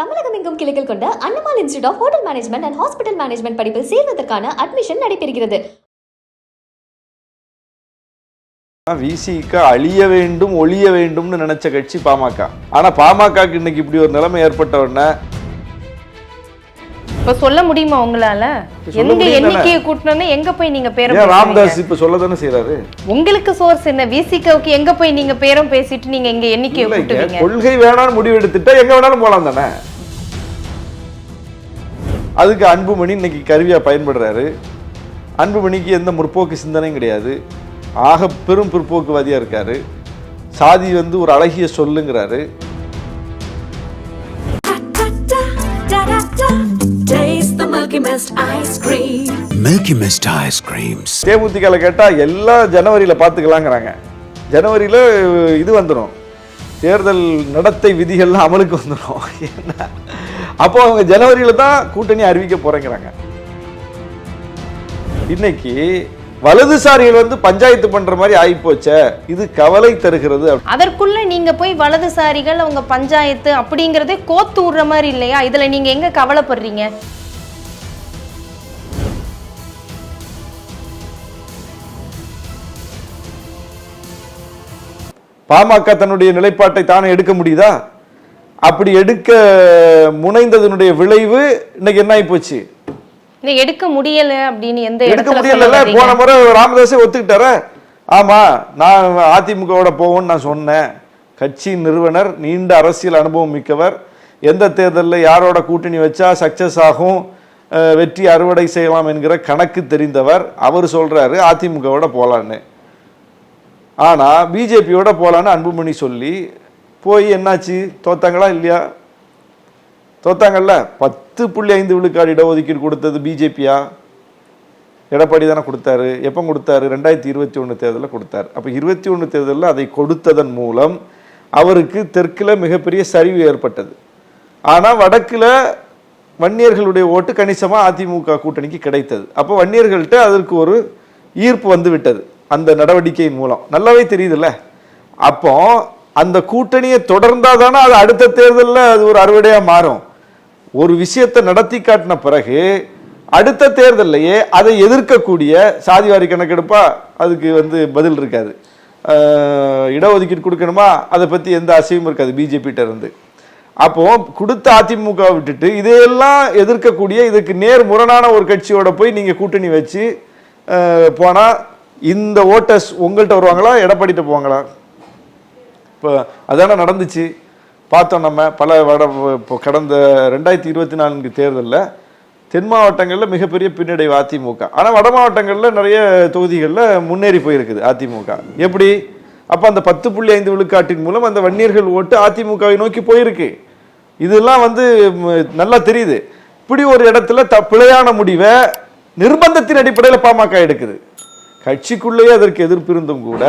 தமிழகம் எங்கும் கிளைகள் கொண்ட Annamal institute of hotel management and hospital management படிப்பில் சேர்வதற்கான அட்மிஷன் நடைபெறுகிறது. விசிக அழிய வேண்டும் ஒழிய வேண்டும்னு நினைச்ச கட்சி பாமக. ஆனா பாமகக்கு இன்னைக்கு இப்படி ஒரு நிலைமை ஏற்பட்ட உடனே இப்ப சொல்ல முடியுமா உங்களால? எங்க. எண்ணிக்கையை கூட்டணும்னு எங்க போய் நீங்க பேரம் ராம்தாஸ்? இப்ப சொல்ல தானே செய்யறாரு உங்களுக்கு சோர்ஸ் என்ன? விசிகவுக்கு எங்க போய் நீங்க பேரம் பேசிட்டு நீங்க எங்க எண்ணிக்கையை கொள்கை வேணாம்னு முடிவு எடுத்துட்டா எங்க வேணாலும் போலாம் தானே? அதுக்கு அன்புமணி இன்னைக்கு கருவியா பயன்படுறாரு. அன்புமணிக்கு எந்த முற்போக்கு சிந்தனையும் கிடையாது. ஆக பெரும் பிற்போக்குவாதியா இருக்காரு. சாதி வந்து ஒரு அழகிய சொல்லுங்கிறாரு. தேமுதிகல கேட்டா எல்லாம் ஜனவரியில பாத்துக்கலாங்கிறாங்க. ஜனவரியில இது வந்துடும் தேர்தல் நடத்தை விதிகள்லாம் அமலுக்கு வந்துடும் என்ன? அப்போ அவங்க ஜனவரியில தான் கூட்டணி அறிவிக்க போறேங்கிறாங்க. இன்னைக்கு வலதுசாரிகள் வந்து பஞ்சாயத்து பண்ற மாதிரி ஆயிப்போச்சே இது கவலை தருகிறது அதற்குள்ள நீங்க போய் வலதுசாரிகள் அவங்க பஞ்சாயத்து அப்படிங்கறதே கோத்து விடுற மாதிரி இல்லையா? இதுல நீங்க எங்க கவலைப்படுறீங்க? பாமக தன்னுடைய நிலைப்பாட்டை தானே எடுக்க முடியுதா? அப்படி எடுக்க முனைந்ததனுடைய விளைவு இன்னைக்கு என்ன ஆகி போச்சு எடுக்க முடியல அப்படின்னு எந்த எடுக்க முடியல? போன முறை ராமதாஸே ஒத்துக்கிட்டார? ஆமா நான் அதிமுகவோட போவோம்னு நான் சொன்னேன். கட்சியின் நிறுவனர் நீண்ட அரசியல் அனுபவம் மிக்கவர். எந்த தேர்தலில் யாரோட கூட்டணி வச்சா சக்சஸ் ஆகும் வெற்றி அறுவடை செய்யலாம் என்கிற கணக்கு தெரிந்தவர் அவர் சொல்றாரு அதிமுகவோட போலான்னு. ஆனா பிஜேபியோட போலான்னு அன்புமணி சொல்லி போய் என்னாச்சு? தோத்தாங்களா இல்லையா? தோத்தாங்கல்ல? பத்து புள்ளி ஐந்து விழுக்காடு இடஒதுக்கீடு கொடுத்தது பிஜேபியா? எடப்பாடி தானே கொடுத்தாரு. எப்போ கொடுத்தாரு? ரெண்டாயிரத்தி இருபத்தி ஒன்று தேர்தலில் கொடுத்தாரு. அப்போ இருபத்தி ஒன்று தேர்தலில் அதை கொடுத்ததன் மூலம் அவருக்கு தெற்கில் மிகப்பெரிய சரிவு ஏற்பட்டது. ஆனால் வடக்கில் வன்னியர்களுடைய ஓட்டு கணிசமாக அதிமுக கூட்டணிக்கு கிடைத்தது. அப்போ வன்னியர்கள்ட்ட அதற்கு ஒரு ஈர்ப்பு வந்து விட்டது அந்த நடவடிக்கையின் மூலம். நல்லாவே தெரியுதுல்ல? அப்போ அந்த கூட்டணியை தொடர்ந்தாதானே அது அடுத்த தேர்தலில் அது ஒரு அறுவடையாக மாறும். ஒரு விஷயத்தை நடத்தி காட்டின பிறகு அடுத்த தேர்தல்லையே அதை எதிர்க்கக்கூடிய சாதிவாரி கணக்கெடுப்பா அதுக்கு வந்து பதில் இருக்காது. இடஒதுக்கீடு கொடுக்கணுமா? அதை பற்றி எந்த அசையும் இருக்காது பிஜேபிகிட்ட இருந்து. அப்போ கொடுத்த அதிமுக விட்டுட்டு இதையெல்லாம் எதிர்க்கக்கூடிய இதுக்கு நேர் முரணான ஒரு கட்சியோட போய் நீங்கள் கூட்டணி வச்சு போனால் இந்த ஓட்டர்ஸ் உங்கள்கிட்ட வருவாங்களா? எடப்பாடிட்ட போவாங்களா? இப்போ அதான நடந்துச்சு. பார்த்தோம் நம்ம பல வட இப்போ கடந்த ரெண்டாயிரத்தி இருபத்தி நான்கு தேர்தலில் தென் மாவட்டங்களில் மிகப்பெரிய பின்னடைவு அதிமுக. ஆனால் வட மாவட்டங்களில் நிறைய தொகுதிகளில் முன்னேறி போயிருக்குது அதிமுக. எப்படி? அப்போ அந்த பத்து புள்ளி ஐந்து விழுக்காட்டின் மூலம் அந்த வன்னியர்கள் ஓட்டு அதிமுகவை நோக்கி போயிருக்கு. இதெல்லாம் வந்து நல்லா தெரியுது. இப்படி ஒரு இடத்துல த பிழையான முடிவை நிர்பந்தத்தின் அடிப்படையில் பாமக எடுக்குது. கட்சிக்குள்ளேயே அதற்கு எதிர்ப்பு இருந்தும் கூட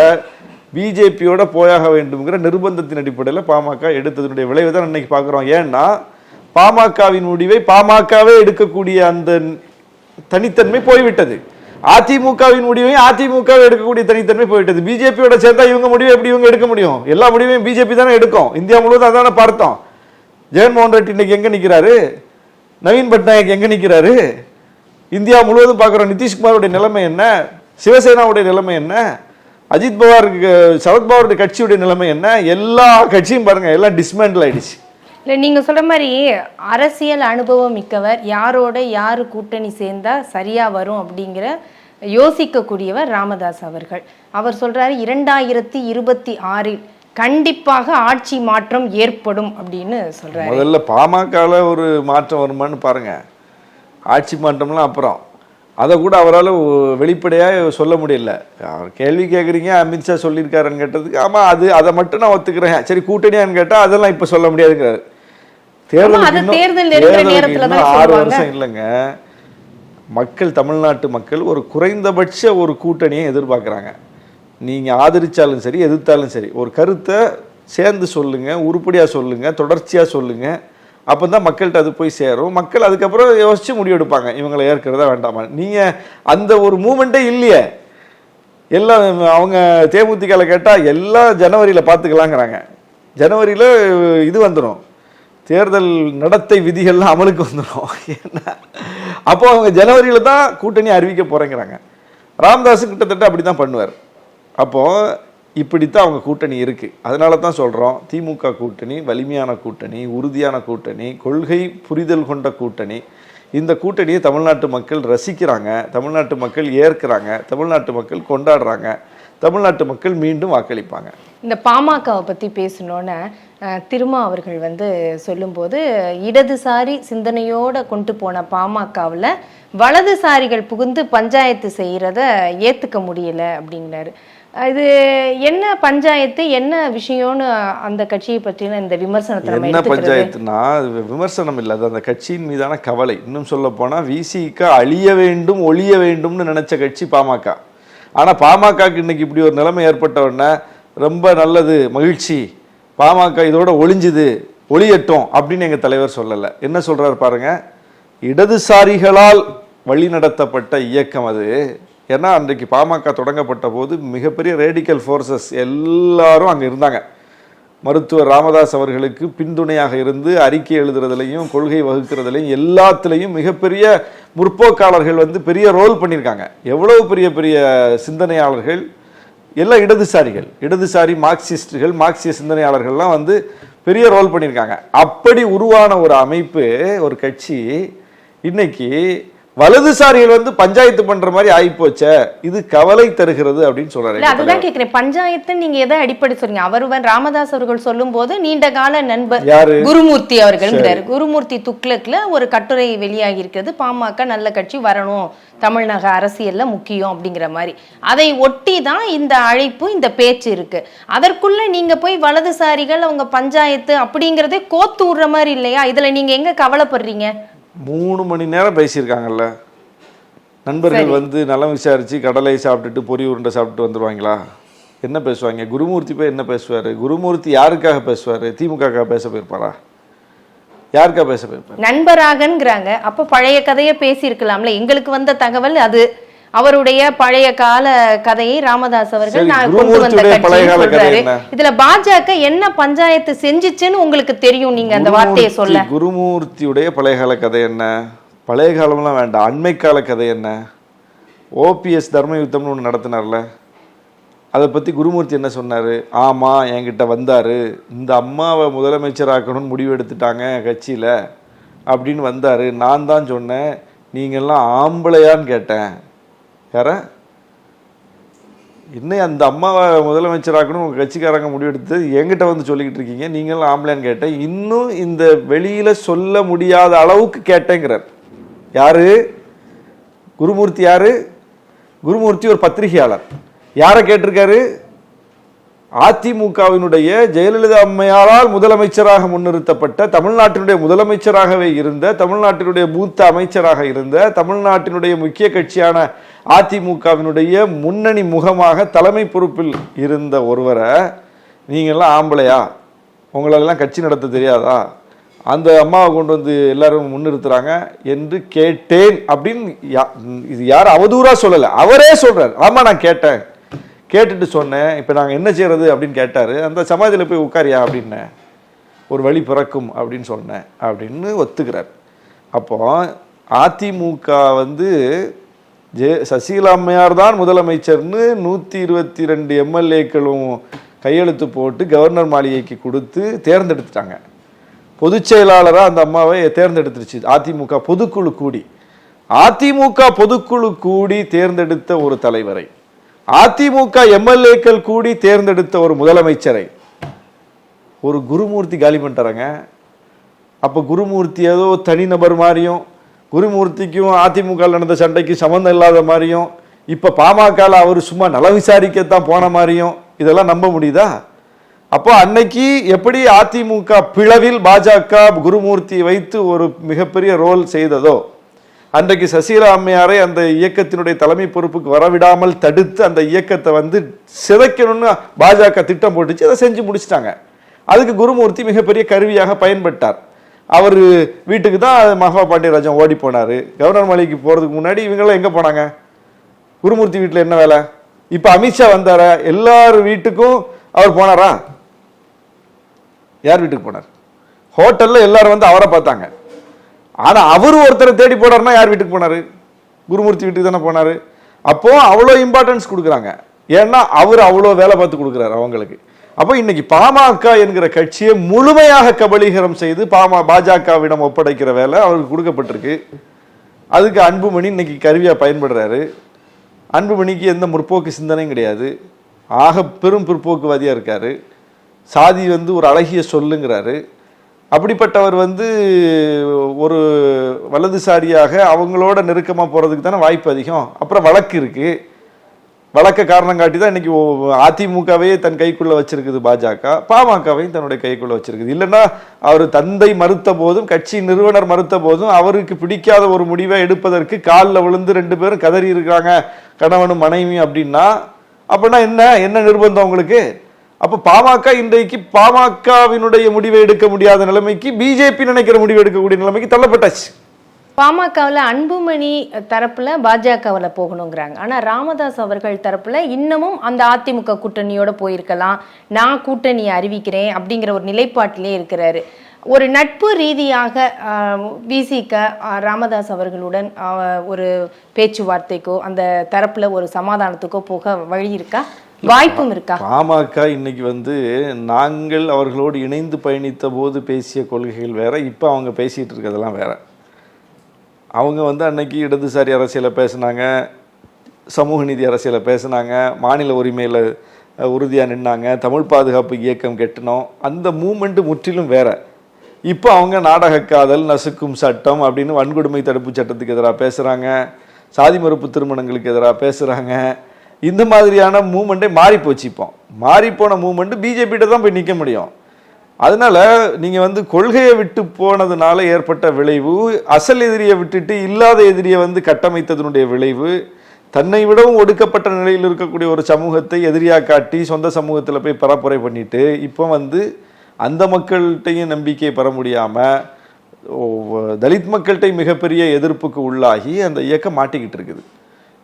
பிஜேபியோட போயாக வேண்டும்ங்கிற நிர்பந்தத்தின் அடிப்படையில் பாமக எடுத்ததனுடைய விளைவை தான் இன்னைக்கு பார்க்குறோம். ஏன்னா பாமகவின் முடிவை பாமகவே எடுக்கக்கூடிய அந்த தனித்தன்மை போய்விட்டது. அதிமுகவின் முடிவையும் அதிமுகவை எடுக்கக்கூடிய தனித்தன்மை போயிட்டது பிஜேபியோட சேர்ந்தா இவங்க முடிவை எப்படி இவங்க எடுக்க முடியும்? எல்லா முடிவையும் பிஜேபி தானே எடுக்கும். இந்தியா முழுவதும் அதான பார்த்தோம். ஜெகன்மோகன் ரெட்டி இன்னைக்கு எங்க நிற்கிறாரு நவீன் பட்நாயக் எங்க நிற்கிறாரு இந்தியா முழுவதும் பார்க்குறோம். நிதிஷ்குமாருடைய நிலைமை என்ன? சிவசேனாவுடைய நிலைமை என்ன? அஜித் பவாருக்கு சரத்பவாருடைய கட்சியுடைய நிலைமை என்ன? எல்லா கட்சியும் பாருங்க எல்லாம் டிஸ்மேண்டில் ஆயிடுச்சு. இல்ல நீங்க சொல்ற மாதிரி அரசியல் அனுபவம் மிக்கவர் யாரோட யாரு கூட்டணி சேர்ந்தா சரியா வரும் அப்படிங்கிற யோசிக்கக்கூடியவர் ராமதாஸ் அவர்கள். அவர் சொல்றாரு இரண்டாயிரத்தி இருபத்தி ஆறில் கண்டிப்பாக ஆட்சி மாற்றம் ஏற்படும் அப்படின்னு சொல்றாரு. முதல்ல பாமகல ஒரு மாற்றம் வருமான்னு பாருங்க. ஆட்சி மாற்றம்லாம் அப்புறம். அதை கூட அவரால் வெளிப்படையாக சொல்ல முடியல. அவர் கேள்வி கேட்குறீங்க அமித்ஷா சொல்லியிருக்காருன்னு கேட்டதுக்கு ஆமாம் அது அதை மட்டும் நான் ஒத்துக்கிறேன். சரி கூட்டணியான்னு கேட்டால் அதெல்லாம் இப்போ சொல்ல முடியாதுங்கிறாரு. தேர்தல் ஆறு. வருஷம் இல்லைங்க. மக்கள் தமிழ்நாட்டு மக்கள் ஒரு குறைந்தபட்ச ஒரு கூட்டணியை எதிர்பார்க்குறாங்க. நீங்கள் ஆதரிச்சாலும் சரி எதிர்த்தாலும் சரி ஒரு கருத்தை சேர்ந்து சொல்லுங்க உருப்படியாக சொல்லுங்க தொடர்ச்சியாக சொல்லுங்க. அப்போ தான் மக்கள்கிட்ட அது போய் சேரும். மக்கள் அதுக்கப்புறம் யோசித்து முடிவெடுப்பாங்க. இவங்களை ஏற்கிறதா வேண்டாமா நீங்கள் அந்த ஒரு மூமெண்ட்டே இல்லையே. எல்லாம் அவங்க தேமுதிகல கேட்டால் எல்லாம் ஜனவரியில் பார்த்துக்கலாங்கிறாங்க ஜனவரியில் இது வந்துடும் தேர்தல் நடத்தை விதிகள்லாம் அமலுக்கு வந்துடும் ஏன்னா அப்போ அவங்க ஜனவரியில் தான் கூட்டணி அறிவிக்க போகிறேங்கிறாங்க ராமதாஸ் கிட்டத்தட்ட அப்படி தான் பண்ணுவார். அப்போது இப்படித்தான் அவங்க கூட்டணி இருக்குது அதனால தான் சொல்கிறோம் திமுக கூட்டணி வலிமையான கூட்டணி உறுதியான கூட்டணி கொள்கை புரிதல் கொண்ட கூட்டணி. இந்த கூட்டணியை தமிழ்நாட்டு மக்கள் ரசிக்கிறாங்க தமிழ்நாட்டு மக்கள் ஏற்கிறாங்க தமிழ்நாட்டு மக்கள் கொண்டாடுறாங்க தமிழ்நாட்டு மக்கள் மீண்டும் வாக்களிப்பாங்க. இந்த பாமகவை பற்றி பேசணுன்னு திருமா அவர்கள் வந்து சொல்லும்போது இடதுசாரி சிந்தனையோடு கொண்டு போன பாமகவில் வலதுசாரிகள் புகுந்து பஞ்சாயத்து செய்கிறத ஏற்றுக்க முடியலை அப்படிங்கிறாரு. இது என்ன பஞ்சாயத்து என்ன விஷயம்னு அந்த கட்சியை பற்றின இந்த விமர்சனத்தை என்ன பஞ்சாயத்துனா விமர்சனம் இல்லை. அது அந்த கட்சியின் மீதான கவலை. இன்னும் சொல்ல போனா விசிக அழிய வேண்டும் ஒழிய வேண்டும்னு நினைச்ச கட்சி பாமக. ஆனா பாமகக்கு இன்னைக்கு இப்படி ஒரு நிலைமை ஏற்பட்ட உடனே ரொம்ப நல்லது மகிழ்ச்சி. பாமக இதோட ஒளிஞ்சுது ஒளியட்டும் அப்படின்னு எங்க தலைவர் சொல்லல. என்ன சொல்றாரு பாருங்க? இடதுசாரிகளால் வழிநடத்தப்பட்ட இயக்கம் அது. ஏன்னா அன்றைக்கு பாமக தொடங்கப்பட்ட போது மிகப்பெரிய ரேடிக்கல் ஃபோர்ஸஸ் எல்லாரும் அங்கே இருந்தாங்க. மருத்துவர் ராமதாஸ் அவர்களுக்கு பின்துணையாக இருந்து அறிக்கை எழுதுறதுலையும் கொள்கை வகுக்கிறதுலையும் எல்லாத்துலேயும் மிகப்பெரிய முற்போக்காளர்கள் வந்து பெரிய ரோல் பண்ணியிருக்காங்க. எவ்வளவு பெரிய பெரிய சிந்தனையாளர்கள்? எல்லாம் இடதுசாரிகள். இடதுசாரி மார்க்சிஸ்டுகள் மார்க்சிய சிந்தனையாளர்கள்லாம் வந்து பெரிய ரோல் பண்ணியிருக்காங்க. அப்படி உருவான ஒரு அமைப்பு ஒரு கட்சி இன்னைக்கு வலதுசாரிகள் வந்து பஞ்சாயத்து பண்ற மாதிரி ஆயிப்போச்சே இது கவலை தருகிறது அப்படின்னு சொல்றாரு இல்ல அதுதான் கேக்குறேன். பஞ்சாயத்து நீங்க எதை அடிப்படை சொல்றீங்க? அவருவன் ராமதாஸ் அவர்கள் சொல்லும் போது நீண்ட கால நண்பர்? குருமூர்த்தி அவர்கள்ங்கிறாரு. குருமூர்த்தி துக்ளக்ல ஒரு கட்டுரை வெளியாகி இருக்கிறது பாமக நல்ல கட்சி வரணும். தமிழ்நக அரசியல்ல முக்கியம் அப்படிங்கிற மாதிரி. அதை ஒட்டி தான் இந்த அழைப்பு இந்த பேச்சு இருக்கு. அதற்குள்ள நீங்க போய் வலதுசாரிகள் அவங்க பஞ்சாயத்து அப்படிங்கறதே கோத்து விடுற மாதிரி இல்லையா? இதுல நீங்க எங்க கவலைப்படுறீங்க? மூணு மணி நேரம் பேசியிருக்காங்கல்ல. நண்பர்கள் வந்து நலம் விசாரிச்சு கடலை சாப்பிட்டுட்டு பொரி உருண்டை சாப்பிட்டு வந்துருவாங்களா? என்ன பேசுவாங்க? குருமூர்த்தி போய் என்ன பேசுவார்? குருமூர்த்தி யாருக்காக பேசுவார்? திமுகக்காக பேச போயிருப்பாரா? யாருக்காக பேச போயிருப்பார்? நண்பராகங்கிறாங்க அப்ப பழைய கதையை பேசியிருக்கலாம்ல. எங்களுக்கு வந்த தகவல் அது. அவருடைய பழைய கால கதையை ராமதாஸ் அவர்கள் நான் கொண்டு வந்த என்ன? இதுல பாஜக என்ன பஞ்சாயத்து செஞ்சுச்சுன்னு உங்களுக்கு தெரியும் நீங்க அந்த வார்த்தையை சொல்ல. குருமூர்த்தி- குருமூர்த்தியுடைய பழைய கால கதை என்ன? பழைய காலம்லாம் வேண்டாம் அண்மை கால கதை என்ன? ஓபிஎஸ் தர்ம யுத்தம்னு ஒன்று நடத்தினார்ல. அதை பற்றி குருமூர்த்தி என்ன சொன்னார்? ஆமாம் என்கிட்ட வந்தார். இந்த அம்மாவை முதலமைச்சராக்கணும்னு முடிவு எடுத்துட்டாங்க கட்சியில் அப்படின்னு வந்தார். நான் தான் சொன்னேன் நீங்கள்லாம் ஆம்பளையான்னு கேட்டேன். யார? இன்னும் அந்த அம்மாவை முதலமைச்சராக்கணும் உங்கள் கட்சிக்காரங்க முடிவெடுத்து எங்கிட்ட வந்து சொல்லிக்கிட்டு இருக்கீங்க. நீங்களும் ஆம்பளைன்னு கேட்டேன். இன்னும் இந்த வெளியில் சொல்ல முடியாத அளவுக்கு கேட்டேங்கிறார். யார்? குருமூர்த்தி யார்? குருமூர்த்தி ஒரு பத்திரிகையாளர். யாரை கேட்டிருக்காரு? அதிமுகவினுடைய ஜெயலலிதா அம்மையாரால் முதலமைச்சராக முன்னிறுத்தப்பட்ட தமிழ்நாட்டினுடைய முதலமைச்சராகவே இருந்த தமிழ்நாட்டினுடைய மூத்த அமைச்சராக இருந்த தமிழ்நாட்டினுடைய முக்கிய கட்சியான அதிமுகவினுடைய முன்னணி முகமாக தலைமை பொறுப்பில் இருந்த ஒருவரை நீங்கள்லாம் ஆம்பளையா? உங்களெல்லாம் கட்சி நடத்த தெரியாதா? அந்த அம்மாவை கொண்டு வந்து எல்லாரும் முன்னிறுத்துறாங்க என்று கேட்டேன் அப்படின்னு யா- இது யாரும் அவதூறாக சொல்லலை. அவரே சொல்கிறார் ஆமாம் நான் கேட்டேன். கேட்டுட்டு சொன்னேன் இப்போ நாங்கள் என்ன செய்கிறது அப்படின்னு கேட்டார். அந்த சமாதியில் போய் உட்காரியா அப்படின்னேன் ஒரு வழி பிறக்கும் அப்படின்னு சொன்னேன் அப்படின்னு ஒத்துக்கிறார். அப்போ அதிமுக வந்து ஜெ சசிகலா அம்மையார் தான் முதலமைச்சர்னு நூற்றி இருபத்தி ரெண்டு எம்எல்ஏக்களும் கையெழுத்து போட்டு கவர்னர் மாளிகைக்கு கொடுத்து தேர்ந்தெடுத்துட்டாங்க. பொதுச் செயலாளராக அந்த அம்மாவை தேர்ந்தெடுத்துருச்சு அதிமுக பொதுக்குழு கூடி. அதிமுக பொதுக்குழு கூடி தேர்ந்தெடுத்த ஒரு தலைவரை. அதிமுக எம்எல்ஏக்கள் கூடி தேர்ந்தெடுத்த ஒரு முதலமைச்சரை ஒரு குருமூர்த்தி காலி பண்ணிட்டாராங்க. அப்போ குருமூர்த்தி ஏதோ தனிநபர் மாதிரியும் குருமூர்த்திக்கும் அதிமுக நடந்த சண்டைக்கு சம்மந்தம் இல்லாத மாதிரியும் இப்போ பாமகவில் அவர் சும்மா நல விசாரிக்கத்தான் போன மாதிரியும் இதெல்லாம் நம்ப முடியுதா? அப்போ அன்னைக்கு எப்படி அதிமுக பிளவில் பாஜக குருமூர்த்தி வைத்து ஒரு மிகப்பெரிய ரோல் செய்ததோ அன்றைக்கு சசிகலா அம்மையாரை அந்த இயக்கத்தினுடைய தலைமை பொறுப்புக்கு வரவிடாமல் தடுத்து அந்த இயக்கத்தை வந்து சிதைக்கணும்னு பாஜக திட்டம் போட்டுச்சு அதை செஞ்சு முடிச்சிட்டாங்க. அதுக்கு குருமூர்த்தி மிகப்பெரிய கருவியாக பயன்பட்டார். அவர் வீட்டுக்கு தான் மகா பாண்டியராஜன் ஓடி போனார். கவர்னர் மாளிகைக்கு போகிறதுக்கு முன்னாடி இவங்கெல்லாம் எங்கே போனாங்க? குருமூர்த்தி வீட்டில் என்ன வேலை? இப்போ அமித்ஷா வந்தார? எல்லார் வீட்டுக்கும் அவர் போனாரா? யார் வீட்டுக்கு போனார்? ஹோட்டலில் எல்லாரும் வந்து அவரை பார்த்தாங்க. ஆனால் அவர் ஒருத்தரை தேடி போனார்னா யார் வீட்டுக்கு போனார்? குருமூர்த்தி வீட்டுக்கு தானே போனார். அப்போ அவ்வளோ இம்பார்ட்டன்ஸ் கொடுக்குறாங்க. ஏன்னா அவர் அவ்வளோ வேலை பார்த்து கொடுக்குறாரு அவங்களுக்கு. அப்போ இன்னைக்கு பாமக என்கிற கட்சியை முழுமையாக கபலீகரம் செய்து பாமா பாஜகவிடம் ஒப்படைக்கிற வேலை அவருக்கு கொடுக்கப்பட்டிருக்கு. அதுக்கு அன்புமணி இன்னைக்கு கருவியாக பயன்படுறாரு. அன்புமணிக்கு எந்த முற்போக்கு சிந்தனையும் கிடையாது. ஆக பெரும் பிற்போக்குவாதியாக இருக்காரு. சாதி வந்து ஒரு அழகிய சொல்லுங்கிறாரு. அப்படிப்பட்டவர் வந்து ஒரு வலதுசாரியாக அவங்களோட நெருக்கமாக போகிறதுக்கு தானே வாய்ப்பு அதிகம். அப்புறம் வழக்கு இருக்குது வழக்க காரணம் காட்டி தான் இன்றைக்கி அதிமுகவே அதிமுகவையே தன் கைக்குள்ளே வச்சுருக்குது பாஜக. பாமகவையும் தன்னுடைய கைக்குள்ளே வச்சுருக்குது. இல்லைன்னா அவர் தந்தை மறுத்த போதும் கட்சி நிறுவனர் மறுத்த போதும் அவருக்கு பிடிக்காத ஒரு முடிவை எடுப்பதற்கு காலில் விழுந்து ரெண்டு பேரும் கதறி இருக்காங்க கணவனும் மனைவி அப்படின்னா அப்படின்னா என்ன? என்ன நிர்பந்தம் உங்களுக்கு? அப்போ பாமக இன்றைக்கு பாமகவினுடைய முடிவை எடுக்க முடியாத நிலைமைக்கு பிஜேபி நினைக்கிற முடிவு எடுக்கக்கூடிய நிலைமைக்கு தள்ளப்பட்டாச்சு. பாமகவில் அன்புமணி தரப்பில் பாஜகவில் போகணுங்கிறாங்க. ஆனால் ராமதாஸ் அவர்கள் தரப்பில் இன்னமும் அந்த அதிமுக கூட்டணியோட போயிருக்கலாம். நான் கூட்டணியை அறிவிக்கிறேன் அப்படிங்கிற ஒரு நிலைப்பாட்டிலே இருக்கிறாரு. ஒரு நட்பு ரீதியாக விசிக ராமதாஸ் அவர்களுடன் ஒரு பேச்சுவார்த்தைக்கோ அந்த தரப்பில் ஒரு சமாதானத்துக்கோ போக வழி இருக்கா? வாய்ப்பும் இருக்கா? பாமக இன்னைக்கு வந்து நாங்கள் அவர்களோடு இணைந்து பயணித்த போது பேசிய கொள்கைகள் வேற இப்போ அவங்க பேசிட்டு இருக்கிறதெல்லாம் வேற. அவங்க வந்து அன்னைக்கு இடதுசாரி அரசியலை பேசுனாங்க சமூக நீதி அரசியலை பேசுனாங்க மாநில உரிமையில் உறுதியாக நின்னாங்க தமிழ் பாதுகாப்பு இயக்கம் கெட்டினோம் அந்த மூமெண்ட்டு முற்றிலும் வேற. இப்போ அவங்க நாடக காதல் நசுக்கும் சட்டம் அப்படின்னு வன்கொடுமை தடுப்பு சட்டத்துக்கு எதிராக பேசுகிறாங்க சாதி மறுப்பு திருமணங்களுக்கு எதிராக பேசுகிறாங்க இந்த மாதிரியான மூமெண்ட்டே மாறி போச்சு இப்போ மாறிப்போன மூமெண்ட் பிஜேபிகிட்ட தான் போய் நிற்க முடியும். அதனால் நீங்கள் வந்து கொள்கையை விட்டு போனதுனால ஏற்பட்ட விளைவு அசல் எதிரியை விட்டுட்டு இல்லாத எதிரியை வந்து கட்டமைத்ததனுடைய விளைவு தன்னை விடவும் ஒடுக்கப்பட்ட நிலையில் இருக்கக்கூடிய ஒரு சமூகத்தை எதிரியாக காட்டி சொந்த சமூகத்தில் போய் பரப்புரை பண்ணிட்டு இப்போ வந்து அந்த மக்கள்கிட்டையும் நம்பிக்கையை பெற முடியாமல் தலித் மக்கள்கிட்ட மிகப்பெரிய எதிர்ப்புக்கு உள்ளாகி அந்த இயக்கம் மாட்டிக்கிட்டு இருக்குது.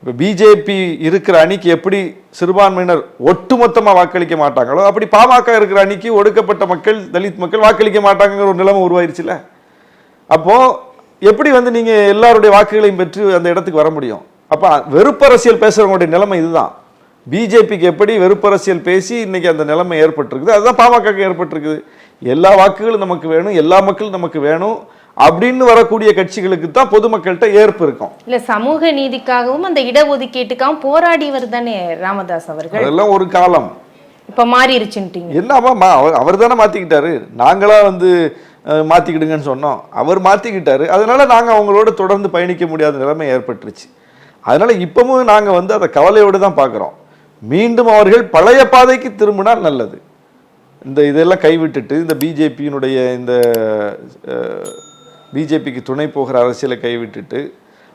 இப்போ பிஜேபி இருக்கிற அணிக்கு எப்படி சிறுபான்மையினர் ஒட்டுமொத்தமாக வாக்களிக்க மாட்டாங்களோ அப்படி பாமக இருக்கிற அணிக்கு ஒடுக்கப்பட்ட மக்கள் தலித் மக்கள் வாக்களிக்க மாட்டாங்கிற ஒரு நிலைமை உருவாயிருச்சுல அப்போது எப்படி வந்து நீங்கள் எல்லாருடைய வாக்குகளையும் பெற்று அந்த இடத்துக்கு வர முடியும்? அப்போ வெறுப்பரசியல் பேசுகிறவங்களுடைய நிலைமை இதுதான். பிஜேபிக்கு எப்படி வெறுப்பரசியல் பேசி இன்றைக்கி அந்த நிலைமை ஏற்பட்டிருக்குது? அதுதான் பாமகக்கு ஏற்பட்டிருக்குது. எல்லா வாக்குகளும் நமக்கு வேணும் எல்லா மக்களும் நமக்கு வேணும். அப்படின்னு வரக்கூடிய கட்சிகளுக்கு தான் பொதுமக்கள்கிட்ட ஏற்பு இருக்கும். இல்ல சமூக நீதிக்காகவும் அந்த இடஒதுக்கீட்டுக்காகவும் போராடியவர் தானே ராமதாஸ் அவர்கள். அதெல்லாம் ஒரு காலம். இப்ப மாறிடுச்சுன்ட்டீங்க என்னமா அவர் அவர் தானே மாத்திக்கிட்டாரு. நாங்களா வந்து மாத்திக்கிடுங்கன்னு சொன்னோம். அவர் மாத்திக்கிட்டாரு. அதனால நாங்க அவங்களோட தொடர்ந்து பயணிக்க முடியாத நிலைமை ஏற்பட்டுருச்சு. அதனால இப்பவும் நாங்க வந்து அதை கவலையோடு தான் பார்க்குறோம் மீண்டும் அவர்கள் பழைய பாதைக்கு திரும்பினால் நல்லது. இந்த இதெல்லாம் கைவிட்டுட்டு இந்த பிஜேபியினுடைய இந்த பிஜேபிக்கு துணை போகிற அரசியலை கைவிட்டுட்டு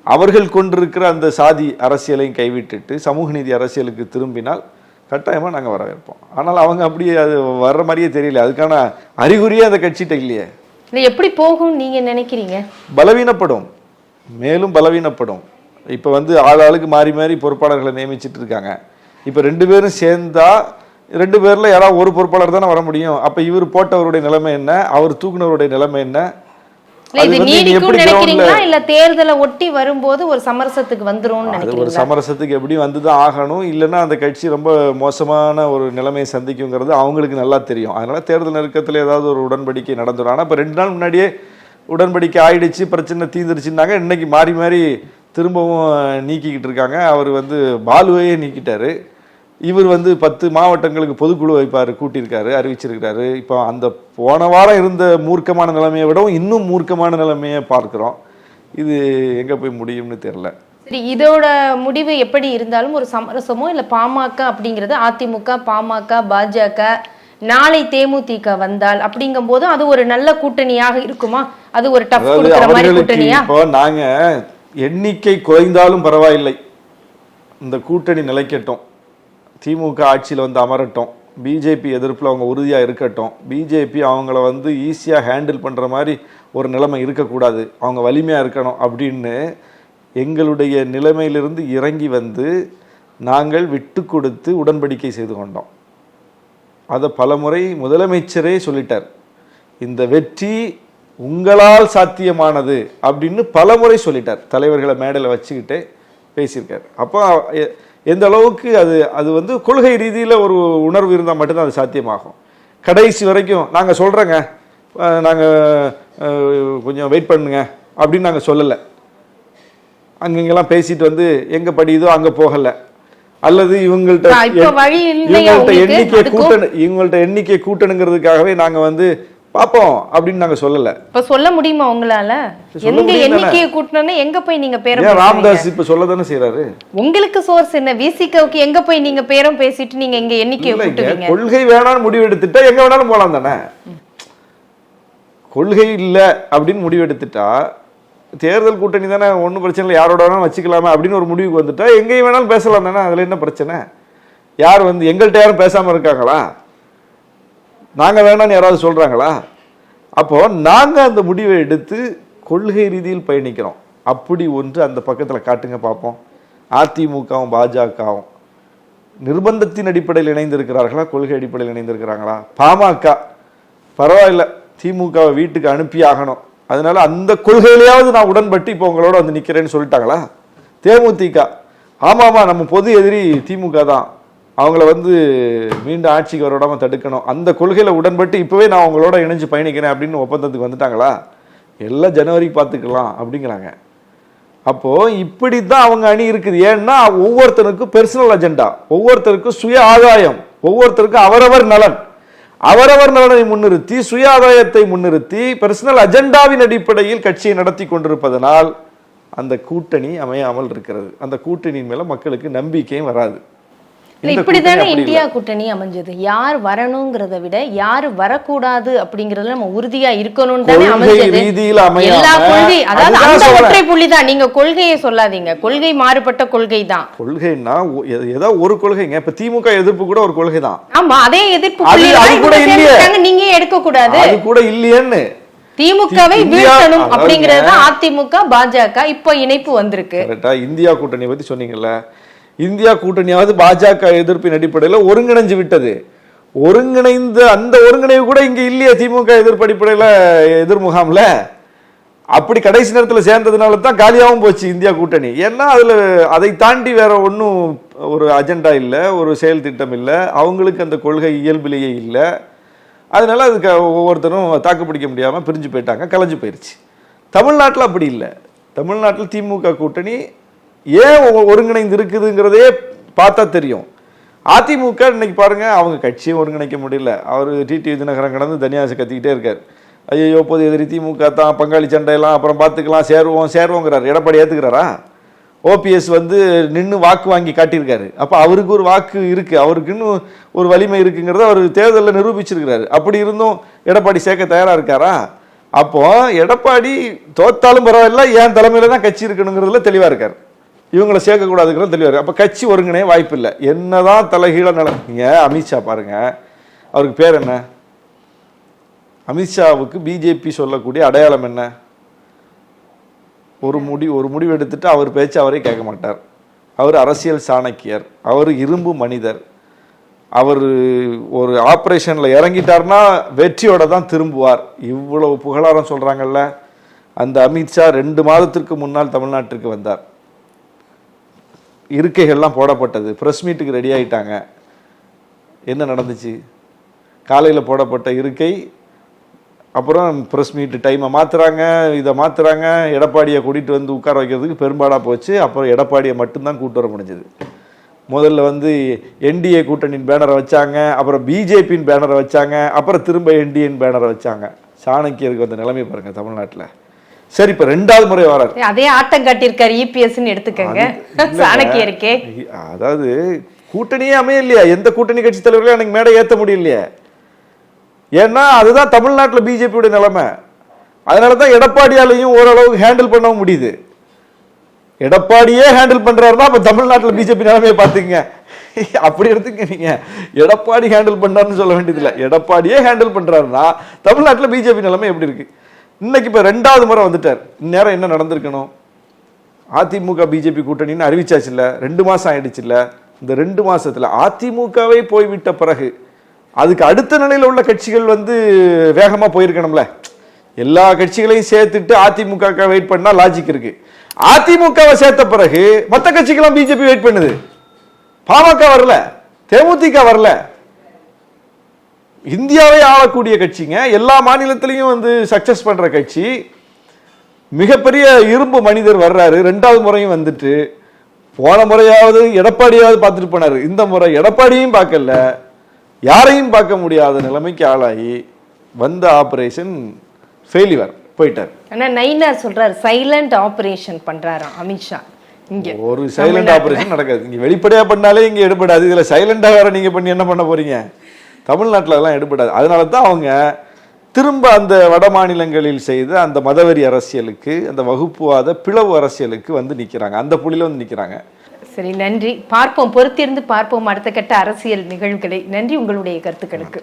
அவர்கள் கொண்டிருக்கிற அந்த சாதி அரசியலையும் கைவிட்டுட்டு சமூக நீதி அரசியலுக்கு திரும்பினால் கட்டாயமாக நாங்கள் வரவேற்போம். ஆனால் அவங்க அப்படியே அது வர்ற மாதிரியே தெரியல. அதுக்கான அறிகுறியே அந்த கட்சிகிட்ட இல்லையே. இல்ல எப்படி போகும் நீங்க நினைக்கிறீங்க? பலவீனப்படும். மேலும் பலவீனப்படும். இப்போ வந்து ஆள் ஆளுக்கு மாறி மாறி பொறுப்பாளர்களை நியமிச்சிட்டு இருக்காங்க. இப்போ ரெண்டு பேரும் சேர்ந்தா ரெண்டு பேர்ல யாராவது ஒரு பொறுப்பாளர் தானே வர முடியும். அப்ப இவர் போட்டவருடைய நிலைமை என்ன? அவர் தூக்குனவருடைய நிலைமை என்ன? இது நீடிக்கும் நினைக்கிறீங்களா? இல்ல தேர்தலை ஒட்டி வரும்போது ஒரு சமரசத்துக்கு வந்துரும்னு அது ஒரு சமரசத்துக்கு எப்படி வந்து தான் ஆகணும்? இல்லைன்னா அந்த கட்சி ரொம்ப மோசமான ஒரு நிலைமையை சந்திக்குங்கிறது அவங்களுக்கு நல்லா தெரியும். அதனால தேர்தல் நெருக்கத்தில் ஏதாவது ஒரு உடன்படிக்கை நடந்துடும் ஆனால் இப்போ ரெண்டு நாள் முன்னாடியே உடன்படிக்கை ஆயிடுச்சு பிரச்சனை தீந்துருச்சுன்னாங்க இன்னைக்கு மாறி மாறி திரும்பவும் நீக்கிக்கிட்டு இருக்காங்க. அவர் வந்து பாலுவையே நீக்கிட்டாரு. இவர் வந்து பத்து மாவட்டங்களுக்கு பொதுக்குழு வைப்பார் கூட்டியிருக்காரு அறிவிச்சிருக்கிறாரு. இப்போ அந்த போன வாரம் இருந்த மூர்க்கமான நிலைமையை விடவும் இன்னும் மூர்க்கமான நிலைமையை பார்க்குறோம். இது எங்கே போய் முடியும்னு தெரில சரி இதோட முடிவு எப்படி இருந்தாலும் ஒரு சமரசமோ இல்ல பாமக அப்படிங்கிறது அதிமுக பாமக பாஜக நாளை தேமுதிக வந்தால் அப்படிங்கும்போது அது ஒரு நல்ல கூட்டணியாக இருக்குமா? அது ஒரு டஃப் கொடுக்கிற மாதிரி கூட்டணியா? இப்போ நாங்க எண்ணிக்கை குறைந்தாலும் பரவாயில்லை. இந்த கூட்டணி நிலைக்கட்டும். திமுக ஆட்சியில் வந்து அமரட்டும். பிஜேபி எதிர்ப்பில் அவங்க உறுதியாக இருக்கட்டும். பிஜேபி அவங்கள வந்து ஈஸியாக ஹேண்டில் பண்ணுற மாதிரி ஒரு நிலைமை இருக்கக்கூடாது. அவங்க வலிமையாக இருக்கணும் அப்படின்னு எங்களுடைய நிலைமையிலிருந்து இறங்கி வந்து நாங்கள் விட்டு கொடுத்து உடன்படிக்கை செய்து கொண்டோம். அதை பலமுறை முதலமைச்சரே சொல்லிட்டார். இந்த வெற்றி உங்களால் சாத்தியமானது அப்படின்னு பலமுறை சொல்லிட்டார். தலைவர்களை மேடையில் வச்சுக்கிட்டே பேசியிருக்கார். அப்போ எந்த அளவுக்கு அது அது வந்து கொள்கை ரீதியில் ஒரு உணர்வு இருந்தால் மட்டும்தான் அது சாத்தியமாகும் கடைசி வரைக்கும் நாங்கள் சொல்கிறோங்க நாங்கள் கொஞ்சம் வெயிட் பண்ணுங்க அப்படின்னு நாங்கள் சொல்லலை அங்கங்கெல்லாம் பேசிட்டு வந்து எங்க படியுதோ அங்க போகல அல்லது இவங்கள்ட்ட இவங்கள்ட்ட? எண்ணிக்கை? கூட்டணும் இவங்கள்ட்ட எண்ணிக்கை கூட்டணுங்கிறதுக்காகவே நாங்க வந்து பார்ப்போம் அப்படின்னு நாங்க சொல்லல. இப்ப சொல்ல முடியுமா உங்களால? எங்க எண்ணிக்கையை கூட்டணும்னு எங்க போய் நீங்க பேரம்? ராமதாஸ் இப்ப சொல்ல தானே செய்யறாரு உங்களுக்கு சோர்ஸ் என்ன? விசிகவுக்கு எங்க போய் நீங்க பேரம் பேசிட்டு நீங்க எங்க எண்ணிக்கையை கூட்டுவீங்க? கொள்கை வேணாம்னு முடிவு எடுத்துட்டா எங்க வேணாலும் போலாம் தானே? கொள்கை இல்ல அப்படின்னு முடிவு எடுத்துட்டா தேர்தல் கூட்டணி தானே ஒன்றும் பிரச்சனை இல்லை யாரோட வேணாலும் வச்சுக்கலாமே அப்படின்னு ஒரு முடிவுக்கு வந்துட்டா எங்கேயும் வேணாலும் பேசலாம் தானே அதுல என்ன பிரச்சனை? யார் வந்து எங்கள்கிட்ட யாரும் பேசாம இருக்காங்களா? நாங்கள் வேணாம்னு யாராவது சொல்கிறாங்களா அப்போ நாங்கள் அந்த முடிவை எடுத்து கொள்கை ரீதியில் பயணிக்கிறோம். அப்படி ஒன்று அந்த பக்கத்தில் காட்டுங்க பார்ப்போம் அதிமுகவும் பாஜகவும் நிர்பந்தத்தின் அடிப்படையில் இணைந்திருக்கிறார்களா? கொள்கை அடிப்படையில் இணைந்திருக்கிறாங்களா? பாமக பரவாயில்ல திமுகவை வீட்டுக்கு அனுப்பி ஆகணும். அதனால அந்த கொள்கையிலேயாவது நான் உடன்பட்டு இப்போ உங்களோட வந்து நிற்கிறேன்னு சொல்லிட்டாங்களா? தேமுதிக ஆமாமா நம்ம பொது எதிரி திமுக தான். அவங்கள வந்து மீண்டும் ஆட்சிக்கு வர தடுக்கணும். அந்த கொள்கையில் உடன்பட்டு இப்போவே நான் அவங்களோட இணைஞ்சு பயணிக்கிறேன் அப்படின்னு ஒப்பந்தத்துக்கு வந்துட்டாங்களா? எல்லாம் ஜனவரிக்கு பார்த்துக்கலாம் அப்படிங்கிறாங்க. அப்போது இப்படி தான் அவங்க அணி இருக்குது. ஏன்னா ஒவ்வொருத்தருக்கும் பெர்சனல் அஜெண்டா ஒவ்வொருத்தருக்கும் சுய ஆதாயம் ஒவ்வொருத்தருக்கும் அவரவர் நலன். அவரவர் நலனை முன்னிறுத்தி சுய ஆதாயத்தை முன்னிறுத்தி பெர்சனல் அஜெண்டாவின் அடிப்படையில் கட்சியை நடத்தி கொண்டிருப்பதனால் அந்த கூட்டணி அமையாமல் இருக்கிறது. அந்த கூட்டணியின் மேலே மக்களுக்கு நம்பிக்கையும் வராது. இப்படிதானே இந்தியா. கூட்டணி அமைஞ்சது? யார் வரணுங்கிறத விட யார் வரக்கூடாது அப்படிங்கறதுல நம்ம உறுதியா இருக்கணும்னு தானே அமைஞ்சது. எல்லா கொள்கை அதாவது அந்த. ஒற்றை புள்ளி தான் நீங்க கொள்கையை சொல்லாதீங்க. கொள்கை மாறுபட்ட கொள்கை தான் கொள்கைன்னா ஏதோ ஒரு கொள்கைங்க. இப்ப திமுக எதிர்ப்பு கூட ஒரு கொள்கை தான் ஆமா அதே எதிர்ப்பு அது- கூட இல்லையே. நீங்க எடுக்க கூடாது அது கூட இல்லையேன்னு. திமுகவை வீழ்த்தணும். அப்படிங்கறது அதிமுக பாஜக இப்போ இணைப்பு வந்திருக்கு. இந்தியா கூட்டணி பத்தி சொன்னீங்கல்ல. இந்தியா கூட்டணியாவது பாஜக எதிர்ப்பின் அடிப்படையில் ஒருங்கிணைஞ்சு விட்டது. ஒருங்கிணைந்த அந்த ஒருங்கிணைவு கூட இங்கே இல்லையே திமுக எதிர்ப்பு அடிப்படையில் எதிர் முகாம்ல. அப்படி கடைசி நேரத்தில் சேர்ந்ததுனால தான் காலியாகவும் போச்சு இந்தியா கூட்டணி. ஏன்னா அதில் அதை தாண்டி வேற ஒன்றும் ஒரு அஜெண்டா இல்லை ஒரு செயல் திட்டம் இல்லை அவங்களுக்கு அந்த கொள்கை இயல்பிலேயே இல்லை. அதனால அதுக்கு ஒவ்வொருத்தரும் தாக்கு பிடிக்க முடியாமல் பிரிஞ்சு போயிட்டாங்க கலைஞ்சு போயிடுச்சு தமிழ்நாட்டில் அப்படி இல்லை. தமிழ்நாட்டில் திமுக கூட்டணி ஏன் ஒருங்கிணைந்து இருக்குதுங்கிறதே பார்த்தா தெரியும். அதிமுக இன்னைக்கு பாருங்க அவங்க கட்சியும் ஒருங்கிணைக்க முடியல. அவர் டிடிவி தினகரன் கடந்து தனியாசு கத்திக்கிட்டே இருக்கார். ஐயோ பொது எதிரி திமுக தான் பங்காளி சண்டையெல்லாம் அப்புறம் பார்த்துக்கலாம் சேருவோம் சேருவோங்கிறார். எடப்பாடி ஏத்துக்கிறாரா? ஓபிஎஸ் வந்து நின்று வாக்கு வாங்கி காட்டியிருக்காரு. அப்போ அவருக்கு ஒரு வாக்கு இருக்குது அவருக்குன்னு ஒரு வலிமை இருக்குங்கிறத அவர் தேர்தலில் நிரூபிச்சிருக்கிறாரு. அப்படி இருந்தும் எடப்பாடி சேர்க்க தயாராக இருக்காரா? அப்போ எடப்பாடி தோத்தாலும் பரவாயில்ல என் தலைமையில் தான் கட்சி இருக்கணுங்கிறதுல தெளிவாக இருக்கார். இவங்களை சேர்க்கக்கூடாதுங்கிறது தெளிவாக அப்போ கட்சி ஒருங்கிணைய வாய்ப்பு இல்லை என்னதான் தலைகீழ நட அமித்ஷா பாருங்க. அவருக்கு பேர் என்ன? அமித்ஷாவுக்கு பிஜேபி சொல்லக்கூடிய அடையாளம் என்ன? ஒரு முடி ஒரு முடிவு எடுத்துட்டு அவர் பேச்சு அவரே கேட்க மாட்டார். அவர் அரசியல் சாணக்கியர். அவர் இரும்பு மனிதர். அவர் ஒரு ஆப்ரேஷனில் இறங்கிட்டார்னா வெற்றியோட தான் திரும்புவார். இவ்வளவு புகழாரம் சொல்கிறாங்கல்ல அந்த அமித்ஷா ரெண்டு மாதத்திற்கு முன்னால் தமிழ்நாட்டிற்கு வந்தார். இருக்கைகள்லாம் போடப்பட்டது. ப்ரெஸ் மீட்டுக்கு ரெடி ஆகிட்டாங்க என்ன நடந்துச்சு? காலையில் போடப்பட்ட இருக்கை அப்புறம் ப்ரெஸ் மீட்டு டைமை மாற்றுறாங்க இதை மாற்றுறாங்க எடப்பாடியை கூட்டிகிட்டு வந்து உட்கார வைக்கிறதுக்கு பெரும்பாடாக போச்சு. அப்புறம் எடப்பாடியை மட்டும்தான் கூட்டு வர முடிஞ்சது. முதல்ல வந்து என்டிஏ கூட்டணியின் பேனரை வச்சாங்க அப்புறம் பிஜேபியின் பேனரை வச்சாங்க அப்புறம் திரும்ப என்டிஏன் பேனரை வச்சாங்க. சாணக்கியருக்கு வந்த நிலைமை பாருங்கள் தமிழ்நாட்டில். சரி இப்போ ரெண்டாவது முறை வரார். அதே ஆட்டம் காட்டியிருக்காரு இபிஎஸ்ன்னு எடுத்துக்கங்க. இல்லைங்க. சாணக்கியருக்கே அதாவது கூட்டணியே அமையலையா. எந்த கூட்டணி கட்சி தலைவர்களையும் எனக்கு மேடை ஏத்த முடியலையே. ஏன்னா அதுதான் தமிழ்நாட்டில் பிஜேபியோட நிலைமை. அதனால தான் எடப்பாடியாலையும் ஓரளவுக்கு ஹேண்டில் பண்ணவும் முடியுது. எடப்பாடியே ஹேண்டில் பண்றாருன்னா அப்ப தமிழ்நாட்டில் பிஜேபி நிலைமையை பார்த்துங்க அப்படி எடுத்துக்க நீங்க. எடப்பாடி ஹேண்டில் பண்ணாருன்னு சொல்ல வேண்டியதில்லை. எடப்பாடியே ஹேண்டில் பண்றாருன்னா தமிழ்நாட்டில் பிஜேபி நிலைமை எப்படி இருக்கு? இன்னைக்கு இப்போ ரெண்டாவது முறை வந்துட்டார். இந்நேரம் என்ன நடந்திருக்கணும்? அதிமுக பிஜேபி கூட்டணின்னு அறிவிச்சாச்சுல்ல ரெண்டு மாதம் ஆயிடுச்சு இல்லை. இந்த ரெண்டு மாதத்தில் அதிமுகவே போய்விட்ட பிறகு அதுக்கு அடுத்த நிலையில் உள்ள கட்சிகள் வந்து வேகமாக போயிருக்கணும்ல. எல்லா கட்சிகளையும் சேர்த்துட்டு அதிமுக வெயிட் பண்ணால் லாஜிக் இருக்கு. அதிமுகவை சேர்த்த பிறகு மற்ற கட்சிக்கெல்லாம் பிஜேபி வெயிட் பண்ணுது. பாமக வரல. தேமுதிக வரல. இந்தியாவை ஆளக்கூடிய கட்சிங்க. எல்லா மாநிலத்திலையும் வந்து சக்சஸ் பண்ற கட்சி. மிகப்பெரிய இரும்பு மனிதர் வர்றாரு. ரெண்டாவது முறையும் வந்துட்டு போன முறையாவது எடப்பாடியாவது பார்த்துட்டு போனாரு. இந்த முறை எடப்பாடியும் பார்க்கல. யாரையும் பார்க்க முடியாத நிலைமைக்கு ஆளாகி வந்த ஆபரேஷன் ஃபெயிலிவர் போயிட்டார். ஆனா நைனார் சொல்றாரு சைலண்ட் ஆபரேஷன் பண்றாராம் அமித்ஷா இங்க ஒரு சைலண்ட். ஆபரேஷன் நடக்காது. இங்க வெளிப்படையா பண்ணாலே இங்க எடுபடாது. இதுல சைலண்டா வேற நீங்க பண்ணி என்ன பண்ண போறீங்க? தமிழ்நாட்டுல அதெல்லாம் எடுபடாது. அதனால தான் அவங்க திரும்ப அந்த வட மாநிலங்களில் செய்த அந்த மதவெறி அரசியலுக்கு அந்த வகுப்புவாத பிளவு அரசியலுக்கு வந்து நிக்கிறாங்க. அந்த புள்ளியில வந்து நிக்கிறாங்க. சரி நன்றி. பார்ப்போம் பொறுத்திருந்து பார்ப்போம் அடுத்த கட்ட அரசியல் நிகழ்வுகளை. நன்றி உங்களுடைய கருத்துக்களுக்கு.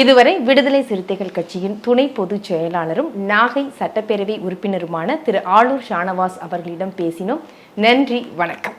இதுவரை விடுதலை சிறுத்தைகள் கட்சியின் துணை பொதுச் செயலாளரும் நாகை சட்டப்பேரவை உறுப்பினருமான திரு ஆளூர் ஷானவாஸ் அவர்களிடம் பேசினோம். நன்றி வணக்கம்.